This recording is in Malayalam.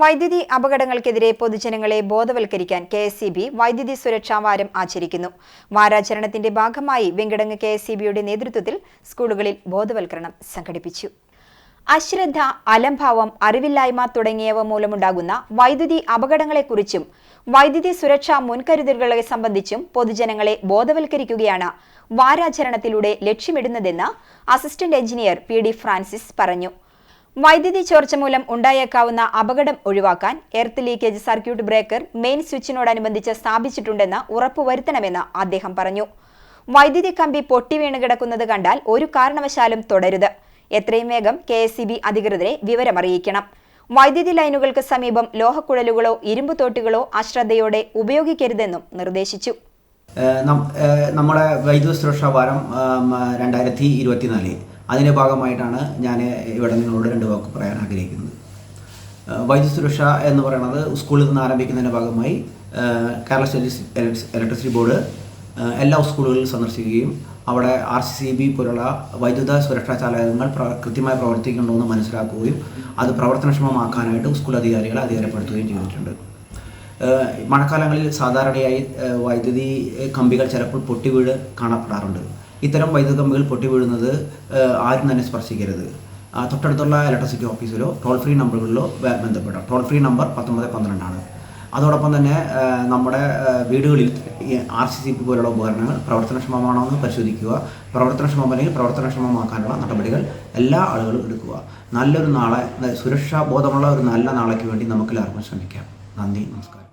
വൈദ്യുതി അപകടങ്ങൾക്കെതിരെ പൊതുജനങ്ങളെ ബോധവൽക്കരിക്കാൻ കെ എസ് സി ബി വൈദ്യുതി സുരക്ഷാ വാരം ആചരിക്കുന്നു. വാരാചരണത്തിന്റെ ഭാഗമായി വെങ്കിടങ്ങ് കെ എസ് സി ബിയുടെ നേതൃത്വത്തിൽ സ്കൂളുകളിൽ ബോധവൽക്കരണം സംഘടിപ്പിച്ചു. അശ്രദ്ധ അലംഭാവം അറിവില്ലായ്മ തുടങ്ങിയവ മൂലമുണ്ടാകുന്ന വൈദ്യുതി അപകടങ്ങളെക്കുറിച്ചും വൈദ്യുതി സുരക്ഷാ മുൻകരുതലുകളെ സംബന്ധിച്ചും പൊതുജനങ്ങളെ ബോധവൽക്കരിക്കുകയാണ് വാരാചരണത്തിലൂടെ ലക്ഷ്യമിടുന്നതെന്ന് assistant engineer P D Francis പറഞ്ഞു. വൈദ്യുതി ചോർച്ച മൂലം ഉണ്ടായേക്കാവുന്ന അപകടം ഒഴിവാക്കാൻ earth leakage circuit breaker main സ്വിച്ചിനോടനുബന്ധിച്ച് സ്ഥാപിച്ചിട്ടുണ്ടെന്ന് ഉറപ്പുവരുത്തണമെന്ന് അദ്ദേഹം പറഞ്ഞു. വൈദ്യുതി കമ്പി പൊട്ടിവീണ് കിടക്കുന്നത് കണ്ടാൽ ഒരു കാരണവശാലും തുടരുത്. എത്രയും വേഗം കെ അധികൃതരെ വിവരമറിയിക്കണം. വൈദ്യുതി ലൈനുകൾക്ക് സമീപം ലോഹക്കുഴലുകളോ ഇരുമ്പ് തോട്ടുകളോ അശ്രദ്ധയോടെ ഉപയോഗിക്കരുതെന്നും നിർദ്ദേശിച്ചു. നമ്മുടെ വൈദ്യുത സുരക്ഷാ വാരം രണ്ടായിരത്തി ഇരുപത്തിനാല്. അതിന്റെ ഭാഗമായിട്ടാണ് ഞാൻ ഇവിടെ നിങ്ങളോട് രണ്ട് വാക്ക് പറയാൻ ആഗ്രഹിക്കുന്നത്. വൈദ്യുതി സുരക്ഷ എന്ന് പറയുന്നത് സ്കൂളിൽ നിന്ന് ആരംഭിക്കുന്നതിന്റെ ഭാഗമായി കേരള സ്റ്റേറ്റ് ഇലക്ട്രിസിറ്റി ബോർഡ് എല്ലാ സ്കൂളുകളിലും സന്ദർശിക്കുകയും അവിടെ ആർ സി സി ബി പോലുള്ള വൈദ്യുത സുരക്ഷാ ചാലകങ്ങൾ പ്ര കൃത്യമായി പ്രവർത്തിക്കുന്നുണ്ടോ എന്ന് മനസ്സിലാക്കുകയും അത് പ്രവർത്തനക്ഷമമാക്കാനായിട്ട് സ്കൂൾ അധികാരികളെ അധികാരപ്പെടുത്തുകയും ചെയ്തിട്ടുണ്ട്. മഴക്കാലങ്ങളിൽ സാധാരണയായി വൈദ്യുതി കമ്പികൾ ചിലപ്പോൾ പൊട്ടി വീഴ് കാണപ്പെടാറുണ്ട്. ഇത്തരം വൈദ്യുത കമ്പികൾ പൊട്ടി വീഴുന്നത് ആരും തന്നെ സ്പർശിക്കരുത്. തൊട്ടടുത്തുള്ള ഇലക്ട്രിസിറ്റി ഓഫീസിലോ ടോൾ ഫ്രീ നമ്പറുകളിലോ ബന്ധപ്പെടാം. ടോൾ ഫ്രീ നമ്പർ പത്തൊമ്പത് പന്ത്രണ്ടാണ്. അതോടൊപ്പം തന്നെ നമ്മുടെ വീടുകളിൽ ആർ സി സി പി പോലുള്ള ഉപകരണങ്ങൾ പ്രവർത്തനക്ഷമമാണോ എന്ന് പരിശോധിക്കുക. പ്രവർത്തനക്ഷമമല്ലെങ്കിൽ പ്രവർത്തനക്ഷമമാക്കാനുള്ള നടപടികൾ എല്ലാ ആളുകളും എടുക്കുക. നല്ലൊരു നാളെ സുരക്ഷാ ബോധമുള്ള ഒരു നല്ല നാളേക്ക് വേണ്ടി നമുക്ക് എല്ലാവർക്കും ശ്രമിക്കാം. നന്ദി നമസ്കാരം.